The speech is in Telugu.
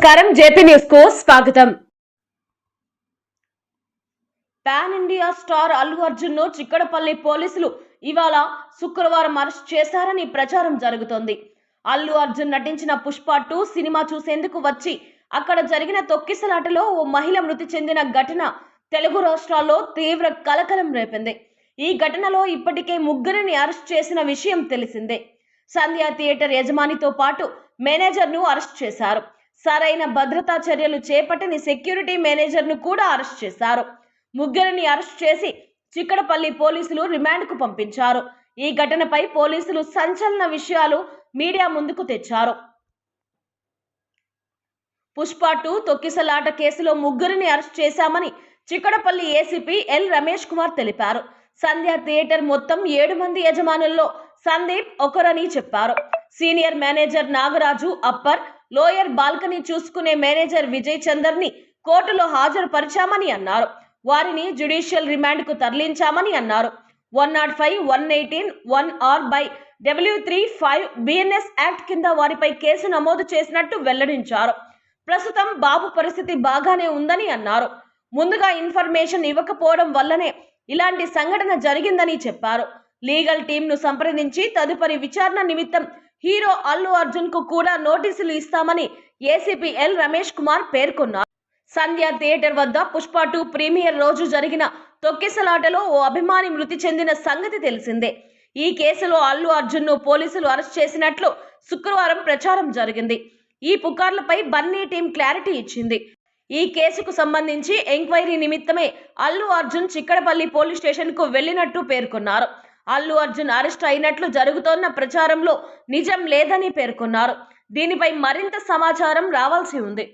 నమస్కారం జేపీ న్యూస్కు స్వాగతం. పాన్ ఇండియా స్టార్ అల్లు అర్జున్ను చిక్కడపల్లి పోలీసులు ఇవాళ శుక్రవారం అరెస్ట్ చేశారని ప్రచారం జరుగుతోంది. అల్లు అర్జున్ నటించిన పుష్ప టూ సినిమా చూసేందుకు వచ్చి అక్కడ జరిగిన తొక్కిసలాటలో ఓ మహిళ మృతి చెందిన ఘటన తెలుగు రాష్ట్రాల్లో తీవ్ర కలకలం రేపింది. ఈ ఘటనలో ఇప్పటికే ముగ్గురిని అరెస్ట్ చేసిన విషయం తెలిసిందే. సంధ్యా థియేటర్ యజమానితో పాటు మేనేజర్ను అరెస్ట్ చేశారు. సరైన భద్రతా చర్యలు చేపట్టని సెక్యూరిటీ మేనేజర్ను కూడా అరెస్ట్ చేశారు. ముగ్గురిని అరెస్ట్ చేసి చిక్కడపల్లి పోలీసులు రిమాండ్కు పంపించారు. ఈ ఘటనపై పోలీసులు సంచలన విషయాలు మీడియా ముందుకు తెచ్చారు. పుష్ప టూ తొక్కిసలాట కేసులో ముగ్గురిని అరెస్ట్ చేశామని చిక్కడపల్లి ఏసీపీ ఎల్ రమేష్ కుమార్ తెలిపారు. సంధ్య థియేటర్ మొత్తం ఏడు మంది యజమానుల్లో సందీప్ ఒకరని చెప్పారు. Senior manager Nagaraju upper lower balcony చూసుకునే మేనేజర్ విజయ్ చందర్ని కోర్టులో హాజరుపరిచామని అన్నారు. వారిని జ్యుడిషియల్ రిమాండ్కు తరలించామని అన్నారు. One nought five one eighteen one R by W three five BNS act కింద వారిపై కేసు నమోదు చేసినట్టు వెల్లడించారు. ప్రస్తుతం బాబు పరిస్థితి బాగానే ఉందని అన్నారు. ముందుగా ఇన్ఫర్మేషన్ ఇవ్వకపోవడం వల్లనే ఇలాంటి సంఘటన జరిగిందని చెప్పారు. లీగల్ టీంను సంప్రదించి తదుపరి విచారణ నిమిత్తం హీరో అల్లు అర్జున్కు కూడా నోటీసులు ఇస్తామని ఏసీపీ ఎల్ రమేష్ కుమార్ పేర్కొన్నారు. సంధ్య థియేటర్ వద్ద పుష్ప టూ ప్రీమియర్ రోజు జరిగిన తొక్కిసలాటలో ఓ అభిమాని మృతి చెందిన సంగతి తెలిసిందే. ఈ కేసులో అల్లు అర్జున్ను పోలీసులు అరెస్ట్ చేసినట్లు శుక్రవారం ప్రచారం జరిగింది. ఈ పుకార్లపై బన్నీ టీం క్లారిటీ ఇచ్చింది. ఈ కేసుకు సంబంధించి ఎంక్వైరీ నిమిత్తమే అల్లు అర్జున్ చిక్కడపల్లి పోలీస్ స్టేషన్కు వెళ్ళినట్టు పేర్కొన్నారు. అల్లు అర్జున్ అరెస్ట్ అయినట్లు జరుగుతోన్న ప్రచారంలో నిజం లేదని పేర్కొన్నారు. దీనిపై మరింత సమాచారం రావాల్సి ఉంది.